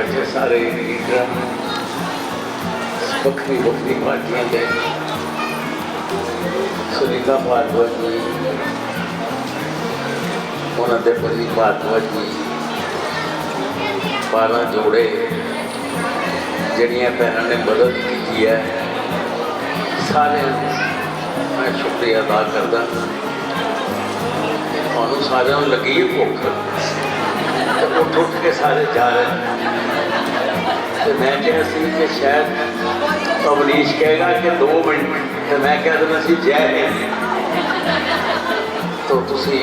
ਬੈਠੇ ਸਾਰੇ ਲੀਡਰਾਂ ਵੱਖਰੀ ਵੱਖਰੀ ਪਾਰਟੀਆਂ ਦੇ ਸੁਨੀਤਾ ਭਾਰਦਵਾਜ ਜੀ, ਉਹਨਾਂ ਦੇ ਪਤੀ ਭਾਰਦਵਾਜ ਜੀ, ਬਾਰਾਂ ਜੋੜੇ ਜਿਹੜੀਆਂ ਭੈਣਾਂ ਨੇ ਮਦਦ ਕੀਤੀ ਹੈ ਸਾਰੇ ਮੈਂ ਸ਼ੁਕਰੀਆ ਅਦਾ ਕਰਦਾ। ਤੁਹਾਨੂੰ ਸਾਰਿਆਂ ਨੂੰ ਲੱਗੀ ਭੁੱਖ? ਉੱਠ ਉੱਠ ਕੇ ਸਾਰੇ ਜਾ ਰਹੇ ਤੇ ਮੈਂ ਕਿਹਾ ਸੀ ਕਿ ਸ਼ਾਇਦ ਅਵਨੀਸ਼ ਕਹੇਗਾ ਕਿ 2 ਮਿੰਟ। ਤੇ ਮੈਂ ਕਹਿ ਦਿੰਦਾ ਸੀ ਜੈ ਹਿੰਦ तो ਤੁਸੀਂ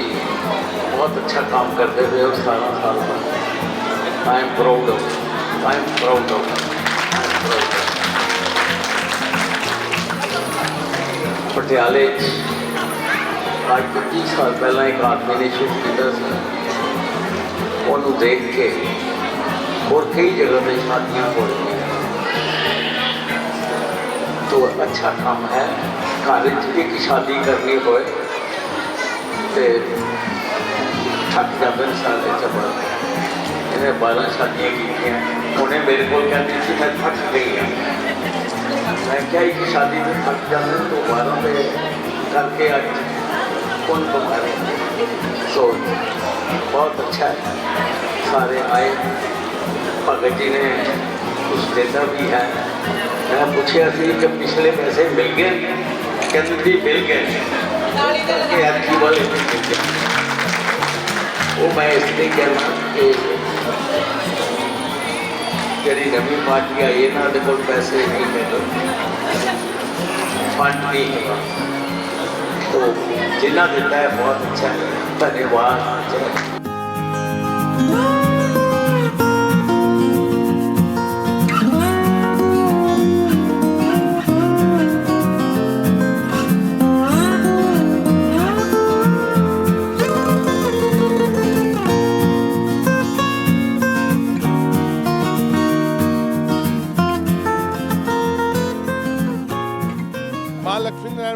ਬਹੁਤ ਅੱਛਾ ਕੰਮ ਕਰਦੇ ਹੋਏ ਹੋ 17 ਸਾਲ ਤੋਂ। I am proud of I am proud of ਪਟਿਆਲੇ 'ਚ ਅੱਜ ਤੋਂ 30 ਸਾਲ ਪਹਿਲਾਂ ਇੱਕ ਆਦਮੀ ਨੇ ਸ਼ੁਰੂ ਕੀਤਾ ਸੀ। ਉਹਨੂੰ ਦੇਖ ਕੇ ਹੋਰ ਕਈ ਜਗ੍ਹਾ ਤੇ ਸ਼ਾਦੀਆਂ ਹੋ ਰਹੀਆਂ तो अच्छा काम है घर च एक शादी करनी होए ਤੇ ਥੱਕ ਜਾਂਦੇ ਨੇ ਸਾਰੇ ਚਬੜ ਇਹਨੇ 12 ਸ਼ਾਦੀਆਂ ਕੀਤੀਆਂ ਉਹਨੇ ਮੇਰੇ ਕੋਲ ਕਹਿੰਦੀ ਸੀ ਮੈਂ ਥੱਕ ਗਈ ਹਾਂ ਮੈਂ ਕਿਹਾ ਇੱਕ ਸ਼ਾਦੀ ਤੇ ਥੱਕ ਜਾਂਦੇ ਨੇ, ਤੋਂ 12 ਤੇ ਕਰਕੇ ਅੱਜ ਕੌਣ तुम्हारे ਸੋ ਬਹੁਤ ਅੱਛਾ ਹੈ ਸਾਰੇ ਆਏ ਭਗਤ ਜੀ ਨੇ ਉਸ ਦਿੱਤਾ ਵੀ ਹੈ। ਮੈਂ ਪੁੱਛਿਆ ਸੀ ਕਿ ਪਿਛਲੇ ਪੈਸੇ ਮਿਲ ਗਏ? ਕਹਿੰਦੇ ਜੀ ਮਿਲ ਗਏ। ਕਿ ਐਤਕੀ ਵਾਲੇ ਮਿਲ ਉਹ ਮੈਂ ਇਸ ਲਈ ਕਹਿਣਾ ਕਿ ਜਿਹੜੀ ਨਵੀਂ ਪਾਰਟੀ ਆਈ ਇਹਨਾਂ ਦੇ ਕੋਲ ਪੈਸੇ ਨਹੀਂ ਮਿਲਦੇ ਫੰਡ ਨਹੀਂ ਹੈਗਾ। ਤੋਂ ਜਿਨ੍ਹਾਂ ਦਿੱਤਾ ਹੈ, ਬਹੁਤ ਅੱਛਾ। ਧੰਨਵਾਦ।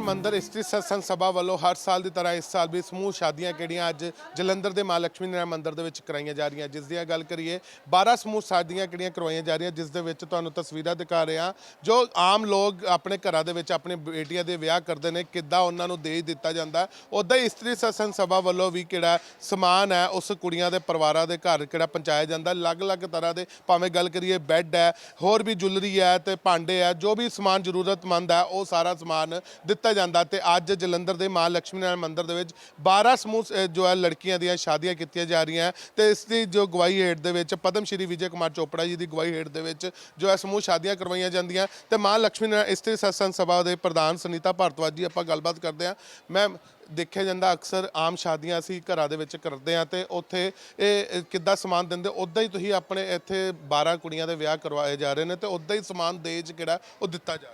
ਮੰਦਰ ਇਸਤਰੀ ਸਤਸੰਗ ਸਭਾ ਵੱਲੋਂ ਹਰ ਸਾਲ ਦੀ ਤਰ੍ਹਾਂ ਇਸ ਸਾਲ ਵੀ ਸਮੂਹ ਸ਼ਾਦੀਆਂ ਕਿਹੜੀਆਂ ਅੱਜ ਜਲੰਧਰ ਦੇ ਮਾਂ ਲక్ష్ਮੀ ਨਾਰਾਇਣ ਮੰਦਰ ਦੇ ਵਿੱਚ ਕਰਾਈਆਂ ਜਾ ਰਹੀਆਂ। ਜਿਸ ਦੀ ਗੱਲ ਕਰੀਏ 12 ਸਮੂਹ ਸ਼ਾਦੀਆਂ ਕਿਹੜੀਆਂ ਕਰਵਾਈਆਂ ਜਾ ਰਹੀਆਂ, ਜਿਸ ਦੇ ਵਿੱਚ ਤੁਹਾਨੂੰ ਤਸਵੀਰਾਂ ਦਿਖਾ ਰਹੇ ਹਾਂ ਜੋ ਆਮ ਲੋਕ ਆਪਣੇ ਘਰਾਂ ਦੇ ਵਿੱਚ ਆਪਣੇ ਬੇਟੀਆਂ ਦੇ ਵਿਆਹ ਕਰਦੇ ਨੇ, ਕਿੱਦਾਂ ਉਹਨਾਂ ਨੂੰ ਦੇਜ ਦਿੱਤਾ ਜਾਂਦਾ। ਉਦਾਂ ਹੀ ਇਸਤਰੀ ਸਤਸੰਗ ਸਭਾ ਵੱਲੋਂ ਵੀ ਕਿਹੜਾ ਸਮਾਨ ਹੈ, ਉਸ ਕੁੜੀਆਂ ਦੇ ਪਰਿਵਾਰਾਂ ਦੇ ਘਰ ਕਿਹੜਾ ਪਹੁੰਚਾਇਆ ਜਾਂਦਾ। ਅਲੱਗ-ਅਲੱਗ ਤਰ੍ਹਾਂ ਦੇ, ਭਾਵੇਂ ਗੱਲ ਕਰੀਏ ਬੈੱਡ ਹੈ, ਹੋਰ ਵੀ ਜੁਲਰੀ ਹੈ ਤੇ ਭਾਂਡੇ ਹੈ, ਜੋ ਵੀ ਸਮਾਨ ਜ਼ਰੂਰਤਮੰਦ ਹੈ, ਉਹ ਸਾਰਾ ਸਮਾਨ ਦਿੱਤਾ ਕੀਤਾ ਜਾਂਦਾ ਤੇ ਅੱਜ ਜਲੰਧਰ ਦੇ ਮਾਂ ਲక్ష్ਮੀ ਨਾਰਾਇਣ ਮੰਦਿਰ ਦੇ ਵਿੱਚ 12 ਸਮੂਹ ਜੋ ਹੈ, ਲੜਕੀਆਂ ਦੀਆਂ ਸ਼ਾਦੀਆਂ ਕੀਤੀਆਂ ਜਾ ਰਹੀਆਂ ਤੇ ਇਸ ਦੀ ਜੋ ਗਵਾਹੀ ਹੇਠ ਦੇ ਵਿੱਚ ਪਦਮ ਸ਼੍ਰੀ ਵਿਜੇ ਕੁਮਾਰ ਚੋਪੜਾ ਜੀ ਦੀ ਗਵਾਹੀ ਹੇਠ ਦੇ ਵਿੱਚ ਜੋ ਹੈ, ਸਮੂਹ ਸ਼ਾਦੀਆਂ ਕਰਵਾਈਆਂ ਜਾਂਦੀਆਂ ਤੇ ਮਾਂ ਲక్ష్ਮੀ ਨਾਰਾਇਣ ਇਸਤਰੀ ਸਤਸੰਗ ਸਭਾ ਦੇ ਪ੍ਰਧਾਨ ਸੁਨੀਤਾ ਭਾਰਤਵਾਜ ਜੀ ਆਪਾਂ ਗੱਲਬਾਤ ਕਰਦੇ ਆ ਮੈਮ ਦੇਖਿਆ ਜਾਂਦਾ ਅਕਸਰ ਆਮ ਸ਼ਾਦੀਆਂ ਅਸੀਂ ਘਰਾਂ ਦੇ ਵਿੱਚ ਕਰਦੇ ਆ ਤੇ ਉੱਥੇ ਇਹ ਕਿੱਦਾਂ ਸਮਾਨ ਦਿੰਦੇ, ਉਦਾਂ ਹੀ ਤੁਸੀਂ ਆਪਣੇ ਇੱਥੇ 12 ਕੁੜੀਆਂ ਦੇ ਵਿਆਹ ਕਰਵਾਏ ਜਾ ਰਹੇ ਨੇ ਤੇ ਉਦਾਂ ਹੀ ਸਮਾਨ ਦੇਜ ਜਿਹੜਾ ਉਹ ਦਿੱਤਾ ਜਾ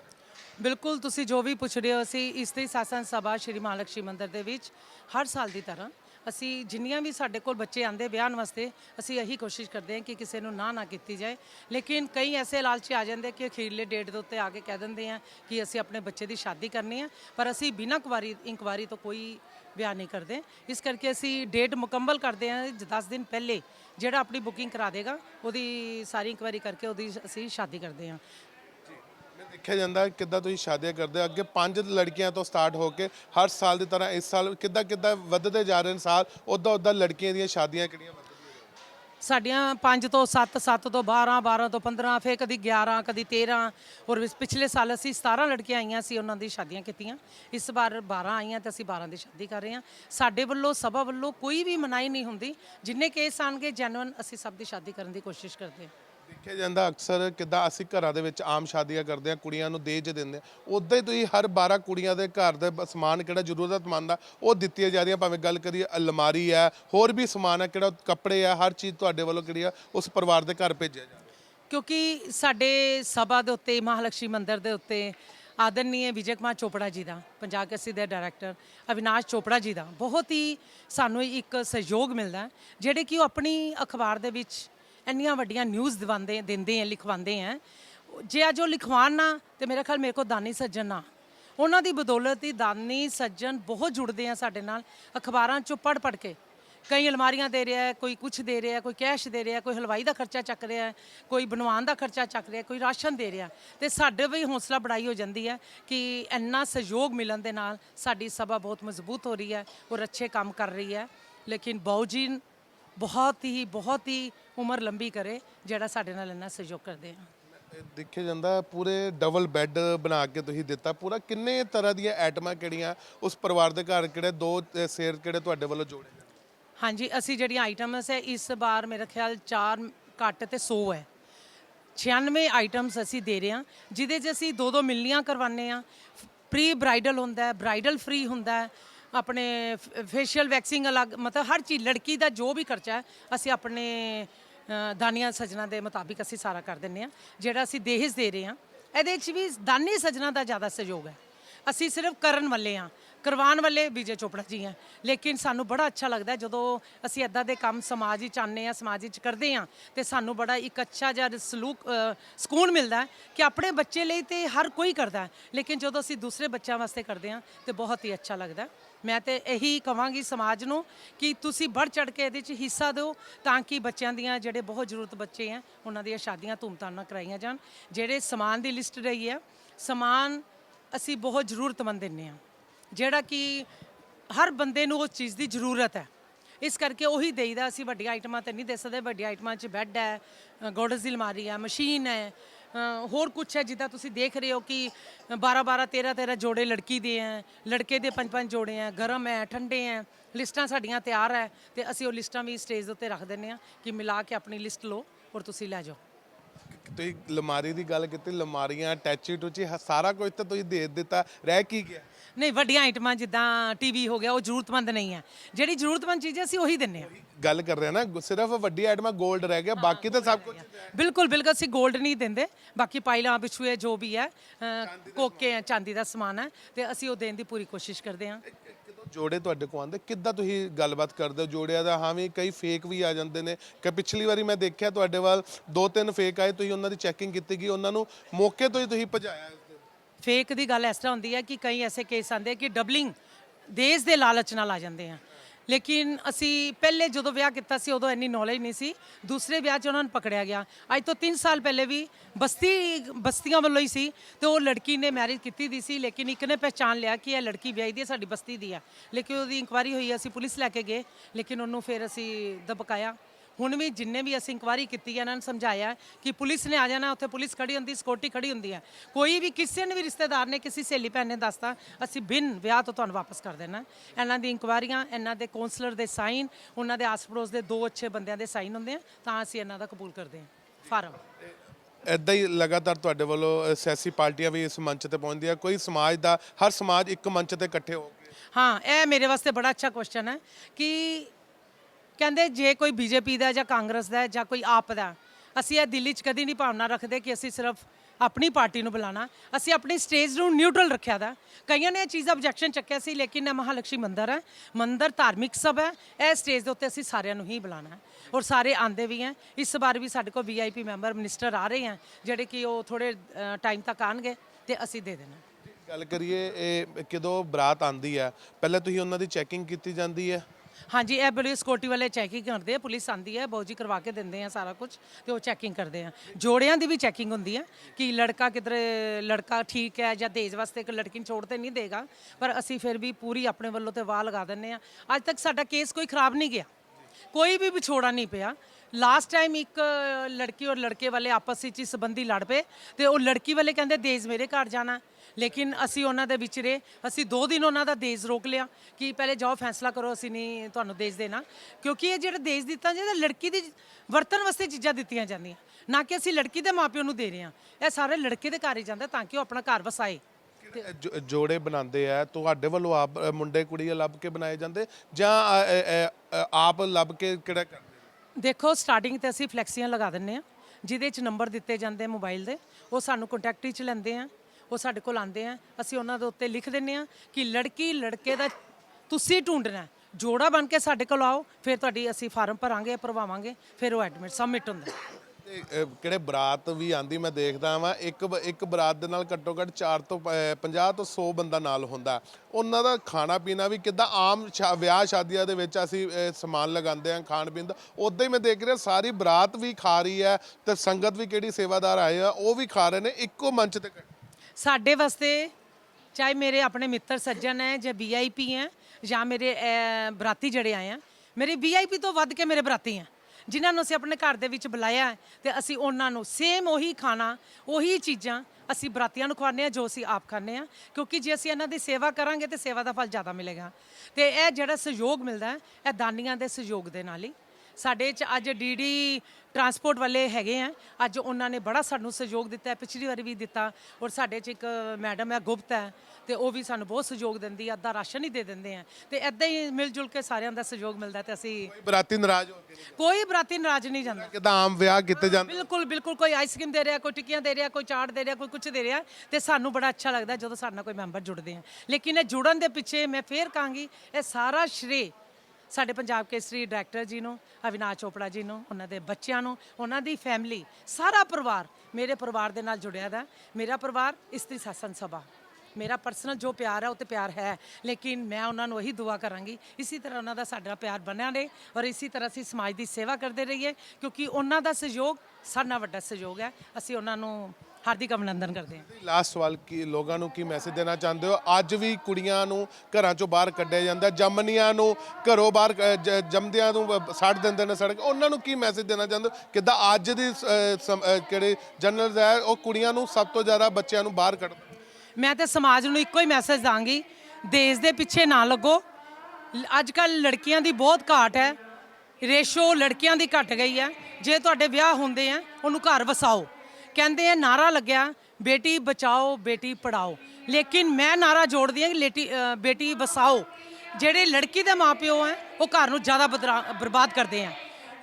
ਬਿਲਕੁਲ, ਤੁਸੀਂ ਜੋ ਵੀ ਪੁੱਛ ਰਹੇ ਹੋ, ਅਸੀਂ ਇਸਤਰੀ ਸਾਸਨ ਸਭਾ ਸ਼੍ਰੀ ਮਹਾਲਕਸ਼ਮੀ ਮੰਦਿਰ ਦੇ ਵਿੱਚ ਹਰ ਸਾਲ ਦੀ ਤਰ੍ਹਾਂ ਅਸੀਂ ਜਿੰਨੀਆਂ ਵੀ ਸਾਡੇ ਕੋਲ ਬੱਚੇ ਆਂਦੇ ਵਿਆਹਨ ਵਾਸਤੇ, ਅਸੀਂ ਇਹੀ ਕੋਸ਼ਿਸ਼ ਕਰਦੇ ਹਾਂ ਕਿ ਕਿਸੇ ਨੂੰ ਨਾ ਨਾ ਕੀਤੀ ਜਾਏ। ਲੇਕਿਨ ਕਈ ਐਸੇ ਲਾਲਚੀ ਆ ਜਾਂਦੇ ਕਿ ਅਖੀਰਲੇ ਡੇਟ ਦੇ ਉੱਤੇ ਆ ਕੇ ਕਹਿ ਦਿੰਦੇ ਆ ਕਿ ਅਸੀਂ ਆਪਣੇ ਬੱਚੇ ਦੀ ਸ਼ਾਦੀ ਕਰਨੀ ਹੈ ਪਰ ਅਸੀਂ ਬਿਨਾਂ ਕੁਵਾਰੀ, ਇਨਕੁਆਰੀ ਤੋਂ ਕੋਈ ਵਿਆਹ ਨਹੀਂ ਕਰਦੇ। ਇਸ ਕਰਕੇ ਅਸੀਂ ਡੇਟ ਮੁਕੰਮਲ ਕਰਦੇ ਹਾਂ 10 ਦਿਨ ਪਹਿਲੇ ਜਿਹੜਾ ਆਪਣੀ ਬੁਕਿੰਗ ਕਰਾ ਦੇਗਾ, ਉਹਦੀ ਸਾਰੀ ਇਨਕੁਆਰੀ ਕਰਕੇ ਉਹਦੀ ਅਸੀਂ ਸ਼ਾਦੀ ਕਰਦੇ ਹਾਂ। ਦੇਖਿਆ ਜਾਂਦਾ ਕਿੱਦਾਂ ਤੁਸੀਂ ਸ਼ਾਦੀਆਂ ਕਰਦੇ ਹੋ? ਅੱਗੇ ਪੰਜ ਲੜਕੀਆਂ ਤੋਂ ਸਟਾਰਟ ਹੋ ਕੇ ਹਰ ਸਾਲ ਦੀ ਤਰ੍ਹਾਂ ਇਸ ਸਾਲ ਕਿੱਦਾਂ ਕਿੱਦਾਂ ਵੱਧਦੇ ਜਾ ਰਹੇ ਨੇ ਸਾਲ? ਉਦਾਂ ਉਦਾਂ ਲੜਕੀਆਂ ਦੀਆਂ ਸ਼ਾਦੀਆਂ ਕਿਹੜੀਆਂ ਵੱਧਦੀਆਂ? ਸਾਡੀਆਂ 5 ਤੋਂ 7 7 ਤੋਂ 12 12 ਤੋਂ 15 ਫਿਰ ਕਦੀ 11 ਕਦੀ 13 ਔਰ ਇਸ ਪਿਛਲੇ ਸਾਲ ਅਸੀਂ 17 ਲੜਕੀਆਂ ਆਈਆਂ ਸੀ, ਉਹਨਾਂ ਦੀ ਸ਼ਾਦੀਆਂ ਕੀਤੀਆਂ। ਇਸ ਵਾਰ 12 ਆਈਆਂ ਤੇ ਅਸੀਂ 12 ਦੀ ਸ਼ਾਦੀ ਕਰ ਰਹੇ ਹਾਂ। ਸਾਡੇ ਵੱਲੋਂ, ਸਭਾ ਵੱਲੋਂ ਕੋਈ ਵੀ ਮਨਾਈ ਨਹੀਂ ਹੁੰਦੀ। ਜਿੰਨੇ ਕੇਸ ਆਣਗੇ ਜੈਨੂਇਨ ਅਸੀਂ ਸਭ ਦੀ ਸ਼ਾਦੀ ਕਰਨ ਦੀ ਕੋਸ਼ਿਸ਼ ਕਰਦੇ ਹਾਂ। ਦੇਖਿਆ ਜਾਂਦਾ ਅਕਸਰ ਕਿੱਦਾਂ ਅਸੀਂ ਘਰਾਂ ਦੇ ਵਿੱਚ ਆਮ ਸ਼ਾਦੀਆਂ ਕਰਦੇ ਆ ਕੁੜੀਆਂ ਨੂੰ ਦੇਜ ਦਿੰਦੇ ਆ ਉਦਾਂ ਹੀ ਤੁਸੀਂ ਹਰ 12 ਕੁੜੀਆਂ ਦੇ ਘਰ ਦਾ ਸਮਾਨ ਕਿਹੜਾ ਜ਼ਰੂਰਤਮੰਦ ਆ ਉਹ ਦਿੱਤੀਆਂ ਜਾ ਰਹੀਆਂ। ਭਾਵੇਂ ਗੱਲ ਕਰੀਏ ਅਲਮਾਰੀ ਆ ਹੋਰ ਵੀ ਸਮਾਨ ਹੈ, ਕਿਹੜਾ ਕੱਪੜੇ ਆ ਹਰ ਚੀਜ਼ ਤੁਹਾਡੇ ਵੱਲੋਂ ਕਿਹੜੀ ਆ, ਉਸ ਪਰਿਵਾਰ ਦੇ ਘਰ ਭੇਜਿਆ ਜਾ ਰਿਹਾ। ਕਿਉਂਕਿ ਸਾਡੇ ਸਭਾ ਦੇ ਉੱਤੇ, ਮਹਾਲਕਸ਼ਮੀ ਮੰਦਿਰ ਦੇ ਉੱਤੇ ਆਦਰਨੀय ਵਿਜੇ ਕੁਮਾਰ ਚੋਪੜਾ ਜੀ ਦਾ, ਪੰਜਾਬ ਕੇਸਰੀ ਦੇ ਡਾਇਰੈਕਟਰ ਅਵਿਨਾਸ਼ ਚੋਪੜਾ ਜੀ ਦਾ, ਬਹੁਤ ਹੀ ਸਾਨੂੰ ਇੱਕ ਸਹਿਯੋਗ ਮਿਲਦਾ ਜਿਹੜੇ ਕਿ ਉਹ ਆਪਣੀ ਅਖਬਾਰ ਦੇ ਵਿੱਚ ਇੰਨੀਆਂ ਵੱਡੀਆਂ ਨਿਊਜ਼ ਦਿਵਾਉਂਦੇ, ਦਿੰਦੇ ਆ, ਲਿਖਵਾਉਂਦੇ ਆ। ਜੇ ਅੱਜ ਉਹ ਲਿਖਵਾਉਣ ਨਾ, ਤੇ ਮੇਰੇ ਖਿਆਲ ਮੇਰੇ ਕੋਲ ਦਾਨੀ ਸੱਜਣ ਨਾ। ਉਹਨਾਂ ਦੀ ਬਦੌਲਤ ਹੀ ਦਾਨੀ ਸੱਜਣ ਬਹੁਤ ਜੁੜਦੇ ਆ ਸਾਡੇ ਨਾਲ, ਅਖਬਾਰਾਂ ਚੋਂ ਪੜ੍ਹ ਪੜ੍ਹ ਕੇ। ਕਈ ਅਲਮਾਰੀਆਂ ਦੇ ਰਿਹਾ, ਕੋਈ ਕੁਝ ਦੇ ਰਿਹਾ, ਕੋਈ ਕੈਸ਼ ਦੇ ਰਿਹਾ, ਕੋਈ ਹਲਵਾਈ ਦਾ ਖਰਚਾ ਚੱਕ ਰਿਹਾ, ਕੋਈ ਬਣਵਾਉਣ ਦਾ ਖਰਚਾ ਚੱਕ ਰਿਹਾ, ਕੋਈ ਰਾਸ਼ਨ ਦੇ ਰਿਹਾ। ਤੇ ਸਾਡੇ ਵੀ ਹੌਸਲਾ ਬੜਾਈ ਹੋ ਜਾਂਦੀ ਹੈ ਕਿ ਇੰਨਾ ਸਹਿਯੋਗ ਮਿਲਣ ਦੇ ਨਾਲ ਸਾਡੀ ਸਭਾ ਬਹੁਤ ਮਜ਼ਬੂਤ ਹੋ ਰਹੀ ਹੈ ਔਰ ਅੱਛੇ ਕੰਮ ਕਰ ਰਹੀ ਹੈ ਲੇਕਿਨ ਬਾਊ ਜੀ ਬਹੁਤ ਹੀ ਬਹੁਤ ਹੀ ਉਮਰ ਲੰਬੀ ਕਰੇ ਜਿਹੜਾ ਸਾਡੇ ਨਾਲ ਇੰਨਾ ਸਹਿਯੋਗ ਕਰਦੇ ਆ। ਇਹ ਦੇਖਿਆ ਜਾਂਦਾ ਪੂਰੇ ਡਬਲ ਬੈੱਡ ਬਣਾ ਕੇ ਤੁਸੀਂ ਦਿੱਤਾ ਪੂਰਾ ਕਿੰਨੇ ਤਰ੍ਹਾਂ ਦੀਆਂ ਆਈਟਮਾਂ ਕਿਹੜੀਆਂ ਉਸ ਪਰਿਵਾਰ ਦੇ ਘਰ ਕਿਹੜੇ ਦੋ ਅ, ਸੇਰ ਕਿਹੜੇ ਤੁਹਾਡੇ ਵੱਲੋਂ ਜੋੜੇ ਗਏ ਹਾਂਜੀ ਅਸੀਂ ਜਿਹੜੀਆਂ ਆਈਟਮਸ ਹੈ ਇਸ ਵਾਰ ਮੇਰੇ ਖਿਆਲ 4 ਘੱਟ ਤੇ 100 ਹੈ। 96 ਆਈਟਮਸ ਅਸੀਂ ਦੇ ਰਹੇ ਹਾਂ ਜਿਹਦੇ 'ਚ ਅਸੀਂ ਦੋ ਦੋ ਮਿਲਨੀਆਂ ਕਰਵਾਉਂਦੇ ਆ ਪ੍ਰੀ ਬ੍ਰਾਈਡਲ ਹੁੰਦਾ ਹੈ ਬ੍ਰਾਈਡਲ ਫ੍ਰੀ ਹੁੰਦਾ ਹੈ। ਆਪਣੇ ਫੇਸ਼ੀਅਲ ਵੈਕਸਿੰਗ ਅਲੱਗ, ਮਤਲਬ ਹਰ ਚੀਜ਼, ਲੜਕੀ ਦਾ ਜੋ ਵੀ ਖਰਚਾ ਹੈ, ਅਸੀਂ ਆਪਣੇ ਦਾਨੀਆਂ ਸਜਣਾ ਦੇ ਮੁਤਾਬਿਕ ਅਸੀਂ ਸਾਰਾ ਕਰ ਦਿੰਦੇ ਆ ਜਿਹੜਾ ਅਸੀਂ ਦੇਹਜ ਦੇ ਰਹੇ ਹਾਂ। ਇਹਦੇ 'ਚ ਵੀ ਦਾਨੀ ਸਜਣਾ ਦਾ ਜ਼ਿਆਦਾ ਸਹਿਯੋਗ ਹੈ। ਅਸੀਂ ਸਿਰਫ ਕਰਨ ਵਾਲੇ ਆ ਕਰਵਾਉਣ ਵਾਲੇ ਵਿਜੇ ਚੋਪੜਾ ਜੀ ਆ ਲੇਕਿਨ ਸਾਨੂੰ ਬੜਾ ਅੱਛਾ ਲੱਗਦਾ ਜਦੋਂ ਅਸੀਂ ਐਦਾਂ ਦੇ ਕੰਮ ਸਮਾਜ ਵਿੱਚ ਆਉਂਦੇ ਆ ਸਮਾਜ ਵਿੱਚ ਕਰਦੇ ਆ ਤੇ ਸਾਨੂੰ ਬੜਾ ਇੱਕ ਅੱਛਾ ਜਿਹਾ ਸਲੂਕ ਸਕੂਨ ਮਿਲਦਾ ਕਿ ਆਪਣੇ ਬੱਚੇ ਲਈ ਤੇ ਹਰ ਕੋਈ ਕਰਦਾ ਲੇਕਿਨ ਜਦੋਂ ਅਸੀਂ ਦੂਸਰੇ ਬੱਚਿਆਂ ਵਾਸਤੇ ਕਰਦੇ ਆ ਤੇ ਬਹੁਤ ਹੀ ਅੱਛਾ ਲੱਗਦਾ ਮੈਂ ਤੇ ਇਹੀ ਕਵਾਂਗੀ ਸਮਾਜ ਨੂੰ ਕਿ ਤੁਸੀਂ ਵੱਧ ਚੜ ਕੇ ਇਹਦੇ 'ਚ ਹਿੱਸਾ ਦਿਓ ਤਾਂ ਕਿ ਬੱਚਿਆਂ ਦੀਆਂ ਜਿਹੜੇ ਬਹੁਤ ਜ਼ਰੂਰਤ ਬੱਚੇ ਆ ਉਹਨਾਂ ਦੀਆਂ ਸ਼ਾਦੀਆਂ ਧੂਮਧਾਮ ਨਾਲ ਕਰਾਈਆਂ ਜਾਣ। ਜਿਹੜੇ ਸਮਾਨ ਦੀ ਲਿਸਟ ਰਹੀ ਹੈ ਸਮਾਨ ਅਸੀਂ ਬਹੁਤ ਜ਼ਰੂਰਤਮੰਦ ਦਿੰਦੇ ਆ। ਜਿਹੜਾ ਕਿ ਹਰ ਬੰਦੇ ਨੂੰ ਉਸ ਚੀਜ਼ ਦੀ ਜ਼ਰੂਰਤ ਹੈ। ਇਸ ਕਰਕੇ ਉਹੀ ਦੇਈਦਾ ਅਸੀਂ ਵੱਡੀਆਂ ਆਈਟਮਾਂ ਤੇ ਨਹੀਂ ਦੇ ਸਕਦੇ। ਵੱਡੀਆਂ ਆਈਟਮਾਂ 'ਚ ਬੈੱਡ ਹੈ ਅ, ਗੋਡਸ ਦੀ ਅਲਮਾਰੀ ਹੈ ਮਸ਼ੀਨ ਹੈ ਹੋਰ ਕੁਝ ਹੈ ਜਿੱਦਾਂ ਤੁਸੀਂ ਦੇਖ ਰਹੇ ਹੋ ਕਿ 12 12 13 13 ਜੋੜੇ ਲੜਕੀ ਦੇ ਹੈ, ਲੜਕੇ ਦੇ ਪੰਜ ਪੰਜ ਜੋੜੇ ਹੈ, ਗਰਮ ਹੈ, ਠੰਡੇ ਹੈ, ਲਿਸਟਾਂ ਸਾਡੀਆਂ ਤਿਆਰ ਹੈ ਤੇ ਅਸੀਂ ਉਹ ਲਿਸਟਾਂ ਵੀ ਸਟੇਜ ਦੇ ਉੱਤੇ ਰੱਖ ਦਿੰਦੇ ਆ ਕਿ ਮਿਲਾ ਕੇ ਆਪਣੀ ਲਿਸਟ ਲਓ ਔਰ ਤੁਸੀਂ ਲੈ ਜਾਓ। ਤੁਸੀਂ ਲਮਾਰੀ ਦੀ ਗੱਲ ਕੀਤੀ, ਲਮਾਰੀਆਂ ਟੈਚੀ ਟੂਚੀ ਸਾਰਾ ਕੁਝ ਤਾਂ ਤੁਸੀਂ ਦੇ ਦਿੱਤਾ, ਰਹਿ ਕੀ ਗਿਆ? ਨਹੀਂ ਵੱਡੀਆਂ ਆਈਟਮਾਂ ਜਿੱਦਾਂ ਟੀਵੀ ਹੋ ਗਿਆ ਉਹ ਜ਼ਰੂਰਤਮੰਦ ਨਹੀਂ ਹੈ। ਜਿਹੜੀ ਜ਼ਰੂਰਤਮੰਦ ਚੀਜ਼ ਹੈ ਅਸੀਂ ਉਹੀ ਦਿੰਨੇ ਆ ਗੱਲ ਕਰ ਰਹੇ ਆ ਨਾ ਸਿਰਫ ਵੱਡੀ ਆਈਟਮਾਂ 골ਡ ਰਹਿ ਗਿਆ ਬਾਕੀ ਤਾਂ ਸਭ ਕੁਝ ਬਿਲਕੁਲ ਬਿਲਕੁਲ ਅਸੀਂ 골ਡ ਨਹੀਂ ਦਿੰਦੇ। ਬਾਕੀ ਪਾਈਲਾਂ ਬਿਛੂਏ ਜੋ ਵੀ ਹੈ ਅ, ਕੋਕੇ ਹੈ ਚਾਂਦੀ ਦਾ ਸਮਾਨ ਹੈ ਤੇ ਅਸੀਂ ਉਹ ਦੇਣ ਦੀ ਪੂਰੀ ਕੋਸ਼ਿਸ਼ ਕਰਦੇ ਹਾਂ। ਜਦੋਂ ਜੋੜੇ ਤੁਹਾਡੇ ਕੋਲ ਆਉਂਦੇ ਕਿੱਦਾਂ ਤੁਸੀਂ ਗੱਲਬਾਤ ਕਰਦੇ ਹੋ ਜੋੜਿਆਂ ਦਾ? ਹਾਂ ਵੀ ਕਈ ਫੇਕ ਵੀ ਆ ਜਾਂਦੇ ਨੇ। ਕਿ ਪਿਛਲੀ ਵਾਰੀ ਮੈਂ ਦੇਖਿਆ ਤੁਹਾਡੇ ਵੱਲ ਦੋ ਤਿੰਨ ਫੇਕ ਆਏ ਤੁਸੀਂ ਉਹਨਾਂ ਦੀ ਚੈਕਿੰਗ ਕੀਤੀ ਗਈ ਉਹਨਾਂ ਨੂੰ ਮੌਕੇ ਤੋਂ ਹੀ ਤੁਸੀਂ ਭਜਾਇਆ। ਫੇਕ ਦੀ ਗੱਲ ਇਸ ਤਰ੍ਹਾਂ ਹੁੰਦੀ ਹੈ ਕਿ ਕਈ ਐਸੇ ਕੇਸ ਆਉਂਦੇ ਕਿ ਡਬਲਿੰਗ ਦੇਸ਼ ਦੇ ਲਾਲਚ ਨਾਲ ਆ ਜਾਂਦੇ ਆ। ਲੇਕਿਨ ਅਸੀਂ ਪਹਿਲੇ ਜਦੋਂ ਵਿਆਹ ਕੀਤਾ ਸੀ, ਉਦੋਂ ਇੰਨੀ ਨੌਲੇਜ ਨਹੀਂ ਸੀ। ਦੂਸਰੇ ਵਿਆਹ 'ਚ ਉਹਨਾਂ ਨੂੰ ਪਕੜਿਆ ਗਿਆ। ਅੱਜ ਤੋਂ 3 ਸਾਲ ਪਹਿਲੇ ਵੀ ਬਸਤੀ, ਬਸਤੀਆਂ ਵੱਲੋਂ ਹੀ ਸੀ ਤੇ ਉਹ ਲੜਕੀ ਨੇ ਮੈਰਿਜ ਕੀਤੀ ਦੀ ਸੀ, ਲੇਕਿਨ ਇੱਕ ਨੇ ਪਹਿਚਾਨ ਲਿਆ ਕਿ ਇਹ ਲੜਕੀ ਵਿਆਹੀ ਦੀ ਹੈ, ਸਾਡੀ ਬਸਤੀ ਦੀ ਹੈ। ਲੇਕਿਨ ਉਹਦੀ ਇਨਕੁਆਇਰੀ ਹੋਈ, ਅਸੀਂ ਪੁਲਿਸ ਲੈ ਕੇ ਗਏ, ਲੇਕਿਨ ਉਹਨੂੰ ਫਿਰ ਅਸੀਂ ਦਬਕਾਇਆ ਹੁਣ ਵੀ ਜਿੰਨੇ ਵੀ ਅਸੀਂ ਇਨਕੁਆਇਰੀ ਕੀਤੀ ਹੈ ਇਹਨਾਂ ਨੂੰ ਸਮਝਾਇਆ ਕਿ ਪੁਲਿਸ ਨੇ ਆ ਜਾਣਾ ਉੱਥੇ ਪੁਲਿਸ ਖੜੀ ਹੁੰਦੀ ਸਿਕਿਉਰਿਟੀ ਖੜੀ ਹੁੰਦੀ ਹੈ ਕੋਈ ਵੀ ਕਿਸੇ ਨੇ ਵੀ ਰਿਸ਼ਤੇਦਾਰ ਨੇ ਕਿਸੇ ਸਹੇਲੀ ਭੈਣ ਨੇ ਦੱਸਤਾ ਅਸੀਂ ਬਿਨ ਵਿਆਹ ਤੋਂ ਤੁਹਾਨੂੰ ਵਾਪਸ ਕਰ ਦੇਣਾ। ਇਹਨਾਂ ਦੀ ਇਨਕੁਆਇਰੀਆਂ ਇਹਨਾਂ ਦੇ ਕਾਉਂਸਲਰ ਦੇ ਸਾਈਨ ਉਹਨਾਂ ਦੇ ਆਸ-ਪੜੋਸ ਦੇ ਦੋ ਅੱਛੇ ਬੰਦਿਆਂ ਦੇ ਸਾਈਨ ਹੁੰਦੇ ਆ ਤਾਂ ਅਸੀਂ ਇਹਨਾਂ ਦਾ ਕਬੂਲ ਕਰਦੇ ਹਾਂ। ਫਾਰਮ। ਐਦਾਂ ਹੀ ਲਗਾਤਾਰ ਤੁਹਾਡੇ ਵੱਲੋਂ ਸਿਆਸੀ ਪਾਰਟੀਆਂ ਵੀ ਇਸ ਮੰਚ ਤੇ ਪਹੁੰਚਦੀਆਂ ਕੋਈ ਸਮਾਜ ਦਾ ਹਰ ਸਮਾਜ ਇੱਕ ਮੰਚ ਤੇ ਇਕੱਠੇ ਹੋ ਕੇ। ਹਾਂ ਇਹ ਮੇਰੇ ਵਾਸਤੇ ਬੜਾ ਅੱਛਾ ਕੁਐਸਚਨ ਹੈ ਕਿ ਕਹਿੰਦੇ ਜੇ ਕੋਈ ਬੀਜੇਪੀ ਦਾ ਜਾਂ ਕਾਂਗਰਸ ਦਾ ਜਾਂ ਕੋਈ ਆਪ ਦਾ ਅਸੀਂ ਇਹ ਦਿੱਲੀ 'ਚ ਕਦੀ ਨਹੀਂ ਭਾਵਨਾ ਰੱਖਦੇ ਕਿ ਅਸੀਂ ਸਿਰਫ ਆਪਣੀ ਪਾਰਟੀ ਨੂੰ ਬੁਲਾਣਾ। ਅਸੀਂ ਆਪਣੀ ਸਟੇਜ ਨੂੰ ਨਿਊਟਰਲ ਰੱਖਿਆ ਦਾ। ਕਈਆਂ ਨੇ ਇਹ ਚੀਜ਼ ਅਬਜੈਕਸ਼ਨ ਚੱਕਿਆ ਸੀ, ਲੇਕਿਨ ਇਹ ਮਹਾਲਕਸ਼ਮੀ ਮੰਦਿਰ ਹੈ। ਮੰਦਿਰ ਧਾਰਮਿਕ ਸਭ ਹੈ। ਇਹ ਸਟੇਜ ਦੇ ਉੱਤੇ ਅਸੀਂ ਸਾਰਿਆਂ ਨੂੰ ਹੀ ਬੁਲਾਣਾ ਹੈ। ਔਰ ਸਾਰੇ ਆਂਦੇ ਵੀ ਹੈ। ਇਸ ਵਾਰ ਵੀ ਸਾਡੇ ਕੋਲ ਵੀਆਈਪੀ ਮੈਂਬਰ ਮਿਨਿਸਟਰ ਆ ਰਹੇ ਹੈ, ਜਿਹੜੇ ਕਿ ਉਹ ਥੋੜੇ ਟਾਈਮ ਤੱਕ ਆਣਗੇ ਤੇ ਅਸੀਂ ਦੇ ਦੇਣਾ। ਗੱਲ ਕਰੀਏ, ਇਹ ਕਿਦੋਂ ਬਰਾਤ ਆਂਦੀ ਹੈ? ਪਹਿਲਾਂ ਤੁਸੀਂ ਉਹਨਾਂ ਦੀ ਚੈਕਿੰਗ ਕੀਤੀ ਜਾਂਦੀ ਹੈ? ਹਾਂਜੀ, ਇਹ ਬੜੀ ਸਿਕਿਉਰਿਟੀ ਵਾਲੇ ਚੈਕਿੰਗ ਕਰਦੇ ਆ, ਪੁਲਿਸ ਆਂਦੀ ਹੈ ਬੌਜੀ ਕਰਵਾ ਕੇ ਦਿੰਦੇ ਆ ਸਾਰਾ ਕੁਝ ਤੇ ਉਹ ਚੈਕਿੰਗ ਕਰਦੇ ਆ। ਜੋੜਿਆਂ ਦੀ ਵੀ ਚੈਕਿੰਗ ਹੁੰਦੀ ਹੈ ਕਿ ਲੜਕਾ ਕਿਧਰੇ, ਲੜਕਾ ਠੀਕ ਹੈ ਜਾਂ ਦੇਜ ਵਾਸਤੇ ਇੱਕ ਲੜਕੀ ਨੂੰ ਛੋੜ ਤੇ ਨਹੀਂ ਦੇਗਾ, ਪਰ ਅਸੀਂ ਫਿਰ ਵੀ ਪੂਰੀ ਆਪਣੇ ਵੱਲੋਂ ਤੇ ਵਾਹ ਲਗਾ ਦਿੰਨੇ ਆ। ਅੱਜ ਤੱਕ ਸਾਡਾ ਕੇਸ ਕੋਈ ਖਰਾਬ ਨਹੀਂ ਗਿਆ। ਕੋਈ ਵੀ ਵਿਛੋੜਾ ਨਹੀਂ ਪਿਆ। ਲਾਸਟ ਟਾਈਮ ਇੱਕ ਲੜਕੀ ਔਰ ਲੜਕੇ ਵਾਲੇ ਆਪਸ ਵਿੱਚ ਹੀ ਸੰਬੰਧੀ ਲੜ ਪਏ ਤੇ ਉਹ ਲੜਕੀ ਵਾਲੇ ਕਹਿੰਦੇ ਦੇਜ ਮੇਰੇ ਘਰ ਜਾਣਾ। ਲੇਕਿਨ ਅਸੀਂ ਉਹਨਾਂ ਦੇ ਵਿੱਚ ਰਹੇ। ਅਸੀਂ ਦੋ ਦਿਨ ਉਹਨਾਂ ਦਾ ਦੇਜ ਰੋਕ ਲਿਆ ਕਿ ਪਹਿਲੇ ਜਾਓ ਫੈਸਲਾ ਕਰੋ ਅਸੀਂ ਨਹੀਂ ਤੁਹਾਨੂੰ ਦੇਜ ਦੇਣਾ। ਕਿਉਂਕਿ ਇਹ ਜਿਹੜਾ ਦੇਜ ਦਿੱਤਾ ਜਾਂਦਾ ਲੜਕੀ ਦੀ ਵਰਤਨ ਵਾਸਤੇ ਚੀਜ਼ਾਂ ਦਿੱਤੀਆਂ ਜਾਂਦੀਆਂ। ਨਾ ਕਿ ਅਸੀਂ ਲੜਕੀ ਦੇ ਮਾਪਿਓ ਨੂੰ ਦੇ ਰਹੇ ਹਾਂ। ਇਹ ਸਾਰੇ ਲੜਕੇ ਦੇ ਘਰ ਹੀ ਜਾਂਦਾ ਤਾਂ ਕਿ ਉਹ ਆਪਣਾ ਘਰ ਵਸਾਏ। ਜੋੜੇ ਬਣਾਉਂਦੇ ਆ ਤੁਹਾਡੇ ਵੱਲੋਂ ਆਪ ਮੁੰਡੇ ਕੁੜੀ ਲੱਭ ਕੇ ਬਣਾਏ ਜਾਂਦੇ? ਜਾਂ ਆਪ ਲੱਭ ਕੇ ਕਿਹੜਾ ਕਰਦੇ? ਦੇਖੋ ਸਟਾਰਟਿੰਗ ਤੇ ਅਸੀਂ ਫਲੈਕਸੀਆਂ ਲਗਾ ਦਿੰਨੇ ਆ ਜਿਹਦੇ 'ਚ ਨੰਬਰ ਦਿੱਤੇ ਜਾਂਦੇ ਮੋਬਾਈਲ ਦੇ ਉਹ ਸਾਨੂੰ ਕੰਟੈਕਟ ਵਿੱਚ ਲੈਂਦੇ ਆ। ਉਹ ਸਾਡੇ ਕੋਲ ਆਉਂਦੇ ਆ ਅਸੀਂ ਉਹਨਾਂ ਦੇ ਉੱਤੇ ਲਿਖ ਦਿੰਨੇ ਆ ਕਿ ਲੜਕੀ ਲੜਕੇ ਦਾ ਤੁਸੀਂ ਢੂੰਡਣਾ ਜੋੜਾ ਬਣ ਕੇ ਸਾਡੇ ਕੋਲ ਆਓ ਫਿਰ ਤੁਹਾਡੀ ਅਸੀਂ ਫਾਰਮ ਭਰਾਂਗੇ ਭਰਵਾਵਾਂਗੇ ਫਿਰ ਉਹ ਐਡਮਿਟ ਸਬਮਿਟ ਹੁੰਦਾ ਤੇ, ਅਹ, ਕਿਹੜੇ ਬਰਾਤ ਵੀ ਆਂਦੀ ਮੈਂ ਦੇਖਦਾ ਵਾਂ ਇੱਕ ਬ- ਇੱਕ ਬਰਾਤ ਦੇ ਨਾਲ ਘੱਟੋ ਘੱਟ 4 ਤੋਂ 50 ਤੋਂ 100 ਬੰਦਾ ਨਾਲ ਹੁੰਦਾ ਉਹਨਾਂ ਦਾ ਖਾਣਾ ਪੀਣਾ ਵੀ ਕਿੱਦਾਂ ਆਮ ਸ਼ਾ- ਵਿਆਹ ਸ਼ਾਦੀਆਂ ਦੇ ਵਿੱਚ ਅਸੀਂ ਅਹ, ਸਮਾਨ ਲਗਾਉਂਦੇ ਹਾਂ ਖਾਣ ਪੀਣ ਦਾ। ਉਦਾਂ ਹੀ ਮੈਂ ਦੇਖ ਰਿਹਾ ਸਾਰੀ ਬਰਾਤ ਵੀ ਖਾ ਰਹੀ ਹੈ ਤੇ ਸੰਗਤ ਵੀ ਕਿਹੜੀ ਸੇਵਾਦਾਰ ਆਏ ਆ ਉਹ ਵੀ ਖਾ ਰਹੇ ਨੇ ਇੱਕੋ ਮੰਚ ਤੇ ਇਕੱਠੇ। ਸਾਡੇ ਵਾਸਤੇ ਚਾਹੇ ਮੇਰੇ ਆਪਣੇ ਮਿੱਤਰ ਸੱਜਣ ਹੈ ਜਾਂ ਵੀਆਈਪੀ ਹੈ ਜਾਂ ਮੇਰੇ ਬਰਾਤੀ ਜਿਹੜੇ ਆਏ ਆ, ਮੇਰੇ ਵੀਆਈਪੀ ਤੋਂ ਵੱਧ ਕੇ ਮੇਰੇ ਬਰਾਤੀ ਹੈ ਜਿਨ੍ਹਾਂ ਨੂੰ ਅਸੀਂ ਆਪਣੇ ਘਰ ਦੇ ਵਿੱਚ ਬੁਲਾਇਆ ਹੈ ਤੇ ਅਸੀਂ ਉਹਨਾਂ ਨੂੰ ਸੇਮ ਉਹੀ ਖਾਣਾ, ਉਹੀ ਚੀਜ਼ਾਂ ਅਸੀਂ ਬਰਾਤੀਆਂ ਨੂੰ ਖਵਾਉਂਦੇ ਆ ਜੋ ਅਸੀਂ ਆਪ ਖਾਂਦੇ ਆ ਕਿਉਂਕਿ ਜੇ ਅਸੀਂ ਇਹਨਾਂ ਦੀ ਸੇਵਾ ਕਰਾਂਗੇ ਤੇ ਸੇਵਾ ਦਾ ਫਲ ਜ਼ਿਆਦਾ ਮਿਲੇਗਾ। ਤੇ ਇਹ ਜਿਹੜਾ ਸਹਿਯੋਗ ਮਿਲਦਾ ਹੈ, ਇਹ ਦਾਨੀਆਂ ਦੇ ਸਹਿਯੋਗ ਦੇ ਨਾਲ ਹੀ ਸਾਡੇ ਚ ਅੱਜ ਡੀਡੀ ਟਰਾਂਸਪੋਰਟ ਵਾਲੇ ਹੈਗੇ ਆ। ਅੱਜ ਉਹਨਾਂ ਨੇ ਬੜਾ ਸਾਨੂੰ ਸਹਿਯੋਗ ਦਿੱਤਾ ਹੈ ਪਿਛਲੀ ਵਾਰੀ ਵੀ ਦਿੱਤਾ। ਔਰ ਸਾਡੇ ਚ ਇੱਕ ਮੈਡਮ ਹੈ ਗੁਪਤ ਹੈ ਤੇ ਉਹ ਵੀ ਸਾਨੂੰ ਬਹੁਤ ਸਹਿਯੋਗ ਦਿੰਦੀ ਆ ਅੱਧਾ ਰਾਸ਼ਨ ਹੀ ਦੇ ਦਿੰਦੇ ਆ। ਤੇ ਐਦਾਂ ਹੀ ਮਿਲ ਜੁਲ ਕੇ ਸਾਰਿਆਂ ਦਾ ਸਹਿਯੋਗ ਮਿਲਦਾ ਤੇ ਅਸੀਂ ਕੋਈ ਬਰਾਤੀ ਨਾਰਾਜ਼ ਹੋ ਕੇ ਕੋਈ ਬਰਾਤੀ ਨਾਰਾਜ਼ ਨਹੀਂ ਜਾਂਦਾ। ਕਿਦਾਂ ਆਮ ਵਿਆਹ ਕੀਤੇ ਜਾਂਦੇ? ਬਿਲਕੁਲ ਬਿਲਕੁਲ ਕੋਈ ਆਈਸਕ੍ਰੀਮ ਦੇ ਰਿਹਾ ਕੋਈ ਟਿੱਕੀਆਂ ਦੇ ਰਿਹਾ ਕੋਈ ਚਾਟ ਦੇ ਰਿਹਾ ਕੋਈ ਕੁਝ ਦੇ ਰਿਹਾ ਤੇ ਸਾਨੂੰ ਬੜਾ ਅੱਛਾ ਲੱਗਦਾ ਜਦੋਂ ਸਾਡੇ ਨਾਲ ਕੋਈ ਮੈਂਬਰ ਜੁੜਦੇ ਆ। ਲੇਕਿਨ ਇਹ ਜੁੜਨ ਦੇ ਪਿੱਛੇ ਮੈਂ ਫੇਰ ਕਹਾਂਗੀ ਇਹ ਸਾਰਾ ਸ਼੍ਰੇ ਸਾਡੇ ਪੰਜਾਬ ਕੇਸਰੀ ਡਾਇਰੈਕਟਰ ਜੀ ਨੂੰ, ਅਵਿਨਾਸ਼ ਚੋਪੜਾ ਜੀ ਨੂੰ, ਉਹਨਾਂ ਦੇ ਬੱਚਿਆਂ ਨੂੰ, ਉਹਨਾਂ ਦੀ ਫੈਮਿਲੀ ਸਾਰਾ ਪਰਿਵਾਰ ਮੇਰੇ ਪਰਿਵਾਰ ਦੇ ਨਾਲ ਜੁੜਿਆ ਦਾ। ਮੇਰਾ ਪਰਿਵਾਰ ਇਸਤਰੀ ਸਾਸਨ ਸਭਾ। ਮੇਰਾ ਪਰਸਨਲ ਜੋ ਪਿਆਰ ਹੈ, ਉਹ ਤੇ ਪਿਆਰ ਹੈ, ਲੇਕਿਨ ਮੈਂ ਉਹਨਾਂ ਨੂੰ ਇਹੀ ਦੁਆ ਕਰਾਂਗੀ, ਇਸੇ ਤਰ੍ਹਾਂ ਉਹਨਾਂ ਦਾ ਸਾਡਾ ਪਿਆਰ ਬਣਿਆ ਰਹੇ ਔਰ ਇਸੇ ਤਰ੍ਹਾਂ ਅਸੀਂ ਸਮਾਜ ਦੀ ਸੇਵਾ ਕਰਦੇ ਰਹੀਏ, ਕਿਉਂਕਿ ਉਹਨਾਂ ਦਾ ਸਹਿਯੋਗ ਸਾਡਾ ਵੱਡਾ ਸਹਿਯੋਗ ਹੈ। ਅਸੀਂ ਉਹਨਾਂ ਨੂੰ ਹਾਰਦਿਕ ਅਭਿਨੰਦਨ ਕਰਦੇ ਹਾਂ। ਲਾਸਟ ਸਵਾਲ ਕੀ ਲੋਕਾਂ ਨੂੰ ਕੀ ਮੈਸੇਜ ਦੇਣਾ ਚਾਹੁੰਦੇ ਹੋ? ਅੱਜ ਵੀ ਕੁੜੀਆਂ ਨੂੰ ਘਰਾਂ ਚੋਂ ਬਾਹਰ ਕੱਢਿਆ ਜਾਂਦਾ ਜੰਮਨੀਆਂ ਨੂੰ ਘਰੋਂ ਬਾਹਰ ਅ, ਜ- ਜੰਮਦਿਆਂ ਨੂੰ ਬ- ਛੱਡ ਦਿੰਦੇ ਨੇ ਸੜਕ। ਉਹਨਾਂ ਨੂੰ ਕੀ ਮੈਸੇਜ ਦੇਣਾ ਚਾਹੁੰਦੇ ਹੋ? ਕਿੱਦਾਂ ਅੱਜ ਦੀ ਅ, ਸਮ- ਅ, ਕਿਹੜੇ ਜਨਰਲ ਹੈ ਉਹ ਕੁੜੀਆਂ ਨੂੰ ਸਭ ਤੋਂ ਜ਼ਿਆਦਾ ਬੱਚਿਆਂ ਨੂੰ ਬਾਹਰ ਕੱਢ ਮੈਂ ਤੇ ਸਮਾਜ ਨੂੰ ਇੱਕੋ ਹੀ ਮੈਸੇਜ ਦਾਂਗੀ ਦੇਸ਼ ਦੇ ਪਿੱਛੇ ਨਾ ਲੱਗੋ। ਅੱਜ ਕੱਲ ਲੜਕੀਆਂ ਦੀ ਬਹੁਤ ਘਾਟ ਹੈ। ਰੇਸ਼ੋ ਲੜਕੀਆਂ ਦੀ ਘਟ ਗਈ ਹੈ। ਜੇ ਤੁਹਾਡੇ ਵਿਆਹ ਹੁੰਦੇ ਆ ਉਹਨੂੰ ਘਰ ਵਸਾਓ। ਕਹਿੰਦੇ ਆ, ਨਾਰਾ ਲੱਗਿਆ, ਬੇਟੀ ਬਚਾਓ, ਬੇਟੀ ਪੜਾਓ। ਲੇਕਿਨ ਮੈਂ ਨਾਰਾ ਜੋੜਦੀ ਹਾਂ ਕਿ ਲੇਟੀ ਬੇਟੀ ਵਸਾਓ। ਜਿਹੜੇ ਲੜਕੀ ਦੇ ਮਾਪਿਓ ਆ, ਉਹ ਘਰ ਨੂੰ ਜ਼ਿਆਦਾ ਬਦਰਾ- ਬਰਬਾਦ ਕਰਦੇ ਆ।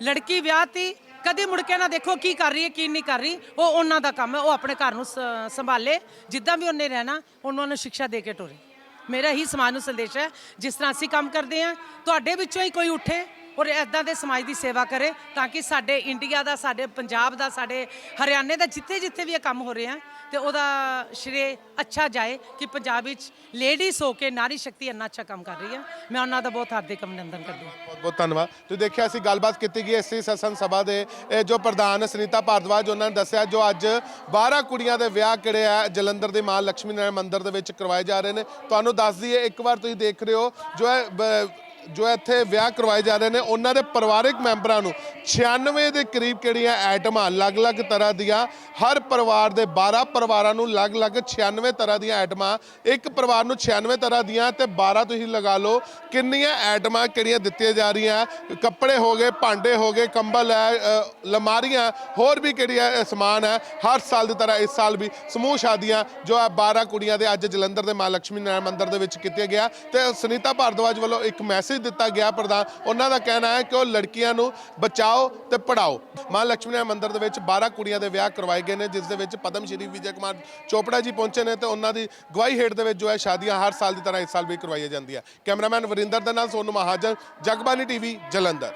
ਲੜਕੀ ਵਿਆਹ ਤੀ, ਕਦੇ ਮੁੜ ਕੇ ਨਾ ਦੇਖੋ ਕੀ ਕਰ ਰਹੀ ਹੈ, ਕੀ ਨਹੀਂ ਕਰ ਰਹੀ। ਉਹ ਉਹਨਾਂ ਦਾ ਕੰਮ ਹੈ, ਉਹ ਆਪਣੇ ਘਰ ਨੂੰ ਸ- ਸੰਭਾਲੇ। ਜਿੱਦਾਂ ਵੀ ਉਹਨੇ ਰਹਿਣਾ, ਉਹਨਾਂ ਨੂੰ ਸਿੱਖਿਆ ਦੇ ਕੇ ਟੋਰੇ। ਮੇਰਾ ਹੀ ਸਮਾਜ ਨੂੰ ਸੰਦੇਸ਼ ਹੈ, ਜਿਸ ਤਰ੍ਹਾਂ ਅਸੀਂ ਕੰਮ ਕਰਦੇ ਹਾਂ, ਤੁਹਾਡੇ ਵਿੱਚੋਂ ਹੀ ਕੋਈ ਉੱਠੇ ਔਰ ਐਦਾਂ ਦੇ ਸਮਾਜ ਦੀ ਸੇਵਾ ਕਰੇ ਤਾਂ ਕਿ ਸਾਡੇ ਇੰਡੀਆ ਦਾ, ਸਾਡੇ ਪੰਜਾਬ ਦਾ, ਸਾਡੇ ਹਰਿਆਣੇ ਦਾ ਜਿੱਥੇ ਜਿੱਥੇ ਵੀ ਇਹ ਕੰਮ ਹੋ ਰਿਹਾ ਤੇ ਉਹਦਾ ਸ਼੍ਰੇ ਅੱਛਾ ਜਾਏ ਕਿ ਪੰਜਾਬ ਵਿੱਚ ਲੇਡੀਜ਼ ਹੋ ਕੇ ਨਾਰੀ ਸ਼ਕਤੀ ਇੰਨਾ ਅੱਛਾ ਕੰਮ ਕਰ ਰਹੀ ਹੈ। ਮੈਂ ਉਹਨਾਂ ਦਾ ਬਹੁਤ ਹਾਰਦਿਕ ਅਭਿਨੰਦਨ ਕਰਦੀ ਹਾਂ। ਬਹੁਤ ਬਹੁਤ ਧੰਨਵਾਦ। ਤੁਸੀਂ ਦੇਖਿਆ ਅਸੀਂ ਗੱਲਬਾਤ ਕੀਤੀ ਗਈ ਐਸਸੀ ਸਤਸੰਗ ਸਭਾ ਦੇ, ਇਹ ਜੋ ਪ੍ਰਧਾਨ ਸੁਨੀਤਾ ਭਾਰਦਵਾਜ ਉਹਨਾਂ ਨੇ ਦੱਸਿਆ ਜੋ ਅੱਜ 12 ਕੁੜੀਆਂ ਦੇ ਵਿਆਹ ਕਿਹੜੇ ਆ, ਜਲੰਧਰ ਦੇ ਮਾਂ ਲక్ష్ਮੀ ਨਾਰਾਇਣ ਮੰਦਿਰ ਦੇ ਵਿੱਚ ਕਰਵਾਏ ਜਾ ਰਹੇ ਨੇ। ਤੁਹਾਨੂੰ ਦੱਸ ਦਈਏ ਇੱਕ ਵਾਰ ਤੁਸੀਂ ਦੇਖ ਰਹੇ ਹੋ ਜੋ ਹੈ ਜੋ ਇੱਥੇ ਵਿਆਹ ਕਰਵਾਏ ਜਾ ਰਹੇ ਨੇ, ਉਹਨਾਂ ਦੇ ਪਰਿਵਾਰਕ ਮੈਂਬਰਾਂ ਨੂੰ 96 ਦੇ ਕਰੀਬ ਕਿਹੜੀਆਂ ਆਈਟਮਾਂ ਅਲੱਗ-ਅਲੱਗ ਤਰ੍ਹਾਂ ਦੀਆਂ, ਹਰ ਪਰਿਵਾਰ ਦੇ 12 ਪਰਿਵਾਰਾਂ ਨੂੰ ਅਲੱਗ-ਅਲੱਗ 96 ਤਰ੍ਹਾਂ ਦੀਆਂ ਆਈਟਮਾਂ, ਇੱਕ ਪਰਿਵਾਰ ਨੂੰ 96 ਤਰ੍ਹਾਂ ਦੀਆਂ ਤੇ 12 ਤੁਸੀਂ ਲਗਾ ਲਓ, ਕਿੰਨੀਆਂ ਆਈਟਮਾਂ ਕਿਹੜੀਆਂ ਦਿੱਤੀਆਂ ਜਾ ਰਹੀਆਂ, ਕੱਪੜੇ ਹੋ ਗਏ, ਭਾਂਡੇ ਹੋ ਗਏ, ਕੰਬਲ ਹੈ ਲਮਾਰੀਆਂ ਹੋਰ ਵੀ ਕਿਹੜੀਆਂ ਸਮਾਨ ਹੈ, ਹਰ ਸਾਲ ਦੀ ਤਰ੍ਹਾਂ ਇਸ ਸਾਲ ਵੀ ਸਮੂਹ ਸ਼ਾਦੀਆਂ ਜੋ ਹੈ 12 ਕੁੜੀਆਂ ਦੇ ਅੱਜ ਜਲੰਧਰ ਦੇ ਮਾਂ ਲక్ష్ਮੀ ਨਾਰਾਇਣ ਮੰਦਿਰ ਦੇ ਵਿੱਚ ਕੀਤੀਆਂ ਗਿਆ ਤੇ ਸੁਨੀਤਾ ਭਾਰਦਵਾਜ ਵੱਲੋਂ ਇੱਕ ਮੈਸੇਜ ਦਿੱਤਾ ਗਿਆ ਪ੍ਰਧਾਨ। ਉਹਨਾਂ ਦਾ ਕਹਿਣਾ ਹੈ ਕਿ ਉਹ ਲੜਕੀਆਂ ਨੂੰ ਬਚਾਓ ਤੇ ਪੜਾਓ। ਮਾਂ ਲక్ష్ਮੀ ਨਾਰਾਇਣ ਮੰਦਿਰ ਦੇ ਵਿੱਚ 12 ਕੁੜੀਆਂ ਦੇ ਵਿਆਹ ਕਰਵਾਏ ਗਏ ਨੇ, ਜਿਸ ਦੇ ਵਿੱਚ ਪਦਮ ਸ਼੍ਰੀ ਵਿਜੇ ਕੁਮਾਰ ਚੋਪੜਾ ਜੀ ਪਹੁੰਚੇ ਨੇ ਤੇ ਉਹਨਾਂ ਦੀ ਗਵਾਹੀ ਹੇਠ ਦੇ ਵਿੱਚ ਜੋ ਹੈ ਸ਼ਾਦੀਆਂ ਹਰ ਸਾਲ ਦੀ ਤਰ੍ਹਾਂ ਇਸ ਸਾਲ ਵੀ ਕਰਵਾਈਆਂ ਜਾਂਦੀਆਂ। ਕੈਮਰਾਮੈਨ ਵਰਿੰਦਰ ਦੇ ਨਾਲ ਸੋਨੂ ਮਹਾਜਨ ਜਗਬਾਨੀ ਟੀਵੀ, ਜਲੰਧਰ।